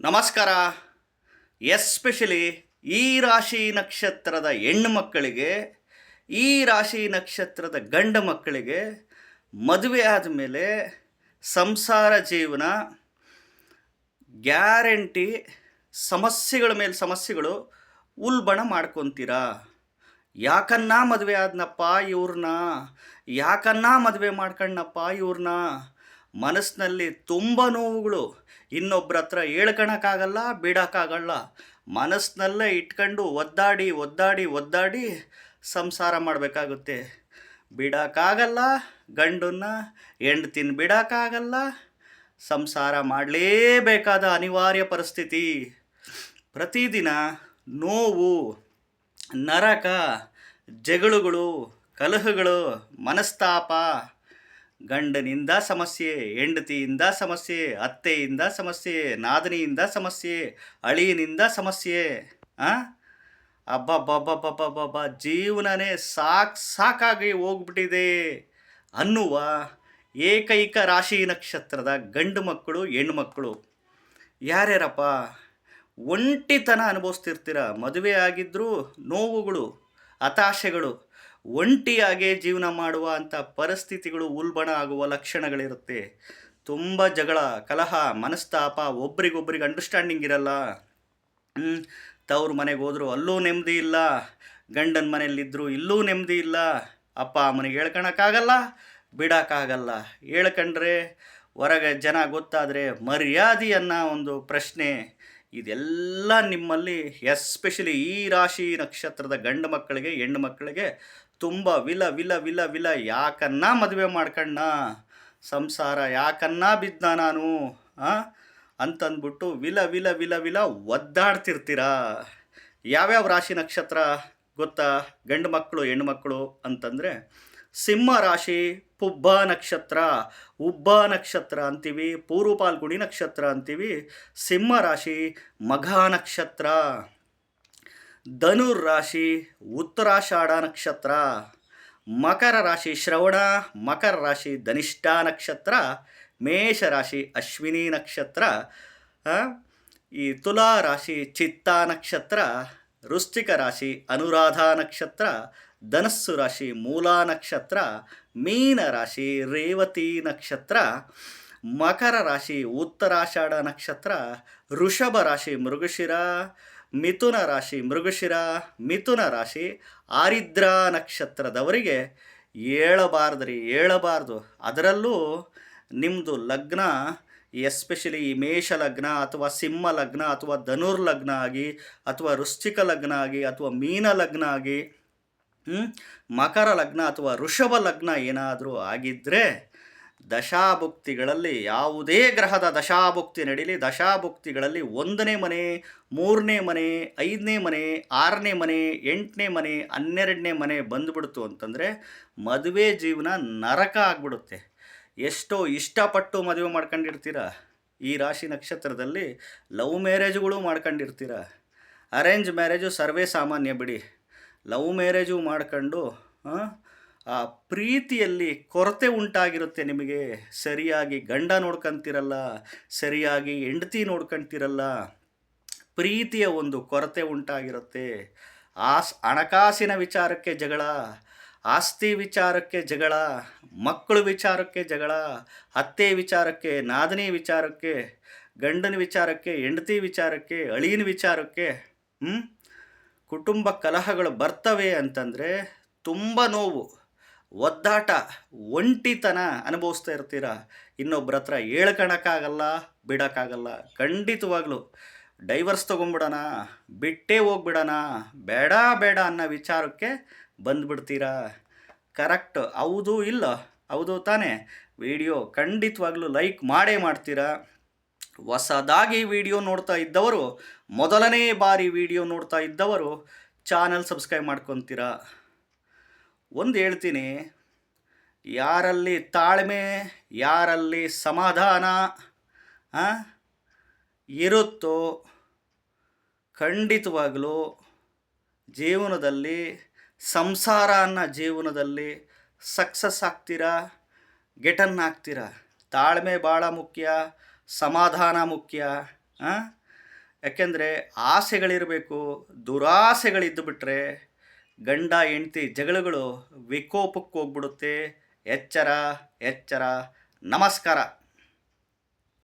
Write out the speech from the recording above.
ನಮಸ್ಕಾರ. ಎಸ್ಪೆಷಲಿ ಈ ರಾಶಿ ನಕ್ಷತ್ರದ ಹೆಣ್ಣು ಮಕ್ಕಳಿಗೆ, ಈ ರಾಶಿ ನಕ್ಷತ್ರದ ಗಂಡು ಮಕ್ಕಳಿಗೆ ಮದುವೆ ಆದಮೇಲೆ ಸಂಸಾರ ಜೀವನ ಗ್ಯಾರಂಟಿ ಸಮಸ್ಯೆಗಳ ಮೇಲೆ ಸಮಸ್ಯೆಗಳು ಉಲ್ಬಣ ಮಾಡ್ಕೊತೀರಾ? ಯಾಕನ್ನ ಮದುವೆ ಆದ್ನಪ್ಪ ಇವ್ರನ್ನ? ಯಾಕನ್ನ ಮದುವೆ ಮಾಡ್ಕಣ್ಣಪ್ಪ ಇವ್ರನ್ನ? ಮನಸ್ಸಿನಲ್ಲಿ ತುಂಬ ನೋವುಗಳು. ಇನ್ನೊಬ್ಬರ ಹತ್ರ ಹೇಳ್ಕೊಳಕ್ಕಾಗಲ್ಲ ಬಿಡೋಕ್ಕಾಗಲ್ಲ. ಮನಸ್ಸಿನಲ್ಲೇ ಇಟ್ಕೊಂಡು ಒದ್ದಾಡಿ ಒದ್ದಾಡಿ ಒದ್ದಾಡಿ ಸಂಸಾರ ಮಾಡಬೇಕಾಗುತ್ತೆ. ಬಿಡೋಕ್ಕಾಗಲ್ಲ, ಗಂಡನ್ನ, ಹೆಂಡ್ತಿನ ಬಿಡೋಕ್ಕಾಗಲ್ಲ, ಸಂಸಾರ ಮಾಡಲೇಬೇಕಾದ ಅನಿವಾರ್ಯ ಪರಿಸ್ಥಿತಿ. ಪ್ರತಿದಿನ ನೋವು, ನರಕ, ಜಗಳುಗಳು, ಕಲಹಗಳು, ಮನಸ್ತಾಪ ಗಂಡನಿಂದ ಸಮಸ್ಯೆ, ಹೆಂಡತಿಯಿಂದ ಸಮಸ್ಯೆ, ಅತ್ತೆಯಿಂದ ಸಮಸ್ಯೆ, ನಾದನಿಯಿಂದ ಸಮಸ್ಯೆ, ಅಳಿಯನಿಂದ ಸಮಸ್ಯೆ ಹಾಂ ಅಬ್ಬಬ್ಬಬ್ಬಬ್ಬಬ್ಬಬ್ಬ ಜೀವನನೇ ಸಾಕು ಸಾಕಾಗಿ ಹೋಗ್ಬಿಟ್ಟಿದೆ ಅನ್ನುವ ಏಕೈಕ ರಾಶಿ ನಕ್ಷತ್ರದ ಗಂಡು ಮಕ್ಕಳು, ಹೆಣ್ಣು ಮಕ್ಕಳು. ಯಾರ್ಯಾರಪ್ಪ? ಒಂಟಿತನ ಅನುಭವಿಸ್ತಿರ್ತೀರ. ಮದುವೆ ಆಗಿದ್ದರೂ ನೋವುಗಳು, ಹತಾಶೆಗಳು. ಒಂಟಿಯಾಗೇ ಜೀವನ ಮಾಡುವ ಅಂಥ ಪರಿಸ್ಥಿತಿಗಳು ಉಲ್ಬಣ ಆಗುವ ಲಕ್ಷಣಗಳಿರುತ್ತೆ. ತುಂಬ ಜಗಳ, ಕಲಹ, ಮನಸ್ತಾಪ ಒಬ್ರಿಗೊಬ್ರಿಗೆ ಅಂಡರ್ಸ್ಟ್ಯಾಂಡಿಂಗ್ ಇರಲ್ಲ. ತವ್ರ ಮನೆಗೆ ಹೋದ್ರು ಅಲ್ಲೂ ನೆಮ್ಮದಿ ಇಲ್ಲ, ಗಂಡನ ಮನೆಯಲ್ಲಿದ್ದರು ಇಲ್ಲೂ ನೆಮ್ಮದಿ ಇಲ್ಲ. ಅಪ್ಪ ಅಮ್ಮನಿಗೆ ಹೇಳ್ಕೊಳಕ್ಕಾಗಲ್ಲ ಬಿಡೋಕ್ಕಾಗಲ್ಲ. ಹೇಳ್ಕಂಡ್ರೆ ಹೊರಗೆ ಜನ ಗೊತ್ತಾದರೆ ಮರ್ಯಾದೆಯನ್ನು ಒಂದು ಪ್ರಶ್ನೆ ಇದೆಲ್ಲ ನಿಮ್ಮಲ್ಲಿ ಎಸ್ಪೆಷಲಿ ಈ ರಾಶಿ ನಕ್ಷತ್ರದ ಗಂಡು ಮಕ್ಕಳಿಗೆ, ಹೆಣ್ಣು ಮಕ್ಕಳಿಗೆ ತುಂಬ ವಿಲ ವಿಲ ವಿಲ ವಿಲ. ಯಾಕನ್ನ ಮದುವೆ ಮಾಡ್ಕಣ್ಣ? ಸಂಸಾರ ಯಾಕನ್ನ ಬಿದ್ದ ನಾನು? ಅಂತಂದ್ಬಿಟ್ಟು ವಿಲ ವಿಲ ವಿಲ ವಿಲ ಒದ್ದಾಡ್ತಿರ್ತೀರಾ? ಯಾವ್ಯಾವ ರಾಶಿ ನಕ್ಷತ್ರ ಗೊತ್ತಾ? ಗಂಡು ಮಕ್ಕಳು, ಹೆಣ್ಣು ಮಕ್ಕಳು ಅಂತಂದರೆ ಸಿಂಹ ರಾಶಿ, ಪುಬ್ಬ ನಕ್ಷತ್ರ, ಉಬ್ಬ ನಕ್ಷತ್ರ ಅಂತೀವಿ, ಪೂರ್ವಪಾಲ್ಗುಣಿ ನಕ್ಷತ್ರ ಅಂತೀವಿ, ಸಿಂಹ ರಾಶಿ, ಮಘ ನಕ್ಷತ್ರ, ಧನುರ್ ರಾಶಿ, ಉತ್ತರಾಷಾಢ ನಕ್ಷತ್ರ, ಮಕರ ರಾಶಿ ಶ್ರವಣ, ಮಕರ ರಾಶಿ ಧನಿಷ್ಠ ನಕ್ಷತ್ರ, ಮೇಷ ರಾಶಿ ಅಶ್ವಿನಿ ನಕ್ಷತ್ರ ಈ ತುಲಾ ರಾಶಿ ಚಿತ್ತ ನಕ್ಷತ್ರ ವೃಶ್ಚಿಕ ರಾಶಿ ಅನುರಾಧ ನಕ್ಷತ್ರ, ಧನಸ್ಸು ರಾಶಿ ಮೂಲಾ ನಕ್ಷತ್ರ, ಮೀನ ರಾಶಿ ರೇವತಿ ನಕ್ಷತ್ರ, ಮಕರ ರಾಶಿ ಉತ್ತರಾಷಾಢ ನಕ್ಷತ್ರ ಋಷಭ ರಾಶಿ ಮೃಗಶಿರ, ಮಿಥುನ ರಾಶಿ ಮೃಗಶಿರ, ಮಿಥುನ ರಾಶಿ ಆರಿದ್ರ ನಕ್ಷತ್ರದವರಿಗೆ ಹೇಳಬಾರ್ದ್ರಿ ಹೇಳಬಾರ್ದು ಅದರಲ್ಲೂ ನಿಮ್ಮದು ಲಗ್ನ ಎಸ್ಪೆಷಲಿ ಈ ಮೇಷ ಲಗ್ನ ಅಥವಾ ಸಿಂಹ ಲಗ್ನ ಅಥವಾ ಧನುರ್ ಲಗ್ನ ಆಗಿ ಅಥವಾ ವೃಶ್ಚಿಕ ಲಗ್ನ ಆಗಿ ಅಥವಾ ಮೀನ ಲಗ್ನ ಆಗಿ ಮಕರ ಲಗ್ನ ಅಥವಾ ಋಷಭ ಲಗ್ನ ಏನಾದರೂ ಆಗಿದ್ದರೆ ದಶಾಭುಕ್ತಿಗಳಲ್ಲಿ ಯಾವುದೇ ಗ್ರಹದ ದಶಾಭುಕ್ತಿ ನಡೀಲಿ. ದಶಾಭುಕ್ತಿಗಳಲ್ಲಿ ಒಂದನೇ ಮನೆ, ಮೂರನೇ ಮನೆ, ಐದನೇ ಮನೆ, ಆರನೇ ಮನೆ, ಎಂಟನೇ ಮನೆ, ಹನ್ನೆರಡನೇ ಮನೆ ಬಂದುಬಿಡ್ತು ಅಂತಂದರೆ ಮದುವೆ ಜೀವನ ನರಕ ಆಗ್ಬಿಡುತ್ತೆ. ಎಷ್ಟೋ ಇಷ್ಟಪಟ್ಟು ಮದುವೆ ಮಾಡ್ಕೊಂಡಿರ್ತೀರ? ಈ ರಾಶಿ ನಕ್ಷತ್ರದಲ್ಲಿ ಲವ್ ಮ್ಯಾರೇಜ್ಗಳು ಮಾಡ್ಕೊಂಡಿರ್ತೀರ. ಅರೇಂಜ್ ಮ್ಯಾರೇಜು ಸರ್ವೇ ಸಾಮಾನ್ಯ ಬಿಡಿ. ಲವ್ ಮ್ಯಾರೇಜು ಮಾಡ್ಕೊಂಡು ಆ, ಪ್ರೀತಿಯಲ್ಲಿ ಕೊರತೆ ಉಂಟಾಗಿರುತ್ತೆ ನಿಮಗೆ. ಸರಿಯಾಗಿ ಗಂಡ ನೋಡ್ಕೊಂತಿರಲ್ಲ ಸರಿಯಾಗಿ ಹೆಂಡತಿ ನೋಡ್ಕೊಂತಿರಲ್ಲ ಪ್ರೀತಿಯ ಒಂದು ಕೊರತೆ ಉಂಟಾಗಿರುತ್ತೆ. ಆಸ್ ಹಣಕಾಸಿನ ವಿಚಾರಕ್ಕೆ ಜಗಳ ಆಸ್ತಿ ವಿಚಾರಕ್ಕೆ ಜಗಳ, ಮಕ್ಕಳು ವಿಚಾರಕ್ಕೆ ಜಗಳ ಅತ್ತೆ ವಿಚಾರಕ್ಕೆ, ನಾದನಿ ವಿಚಾರಕ್ಕೆ, ಗಂಡನ ವಿಚಾರಕ್ಕೆ, ಹೆಂಡತಿ ವಿಚಾರಕ್ಕೆ, ಅಳಿಯನ ವಿಚಾರಕ್ಕೆ? ಕುಟುಂಬ ಕಲಹಗಳು ಬರ್ತವೆ ಅಂತಂದರೆ ತುಂಬ ನೋವು, ಒದ್ದಾಟ, ಒಂಟಿತನ ಅನುಭವಿಸ್ತಾ ಇರ್ತೀರ? ಇನ್ನೊಬ್ಬರ ಹತ್ರ ಹೇಳ್ಕೊಳಕ್ಕಾಗಲ್ಲ ಬಿಡೋಕ್ಕಾಗಲ್ಲ. ಖಂಡಿತವಾಗಲೂ. ಡೈವರ್ಸ್ ತೊಗೊಂಬಿಡೋಣ ಬಿಟ್ಟೇ ಹೋಗ್ಬಿಡೋಣ, ಬೇಡ ಬೇಡ ಅನ್ನೋ ವಿಚಾರಕ್ಕೆ ಬಂದ್ಬಿಡ್ತೀರಾ? ಕರೆಕ್ಟ್. ಹೌದು ಇಲ್ಲ. ಹೌದು ತಾನೇ. ವಿಡಿಯೋ ಖಂಡಿತವಾಗ್ಲೂ ಲೈಕ್ ಮಾಡೇ ಮಾಡ್ತೀರಾ? ಹೊಸದಾಗಿ ವಿಡಿಯೋ ನೋಡ್ತಾ ಇದ್ದವರು, ಮೊದಲನೇ ಬಾರಿ ವಿಡಿಯೋ ನೋಡ್ತಾ ಇದ್ದವರು ಚಾನಲ್ ಸಬ್ಸ್ಕ್ರೈಬ್ ಮಾಡ್ಕೊತೀರಾ? ಒಂದು ಹೇಳ್ತೀನಿ. ಯಾರಲ್ಲಿ ತಾಳ್ಮೆ, ಯಾರಲ್ಲಿ ಸಮಾಧಾನ ಇರುತ್ತೋ ಖಂಡಿತವಾಗಲೂ ಜೀವನದಲ್ಲಿ ಸಂಸಾರ ಅನ್ನೋ ಜೀವನದಲ್ಲಿ ಸಕ್ಸಸ್ ಆಗ್ತೀರಾ? ಗೆಟನ್ ಆಗ್ತೀರಾ? ತಾಳ್ಮೆ ಭಾಳ ಮುಖ್ಯ, ಸಮಾಧಾನ ಮುಖ್ಯ? ಯಾಕೆಂದರೆ ಆಸೆಗಳಿರಬೇಕು, ದುರಾಸೆಗಳಿದ್ದು ಬಿಟ್ಟರೆ ಗಂಡ, ಹೆಂಡ್ತಿ ಜಗಳಗಳು ವಿಕೋಪಕ್ಕೆ ಹೋಗ್ಬಿಡುತ್ತೆ. ಎಚ್ಚರ ಎಚ್ಚರ, ನಮಸ್ಕಾರ.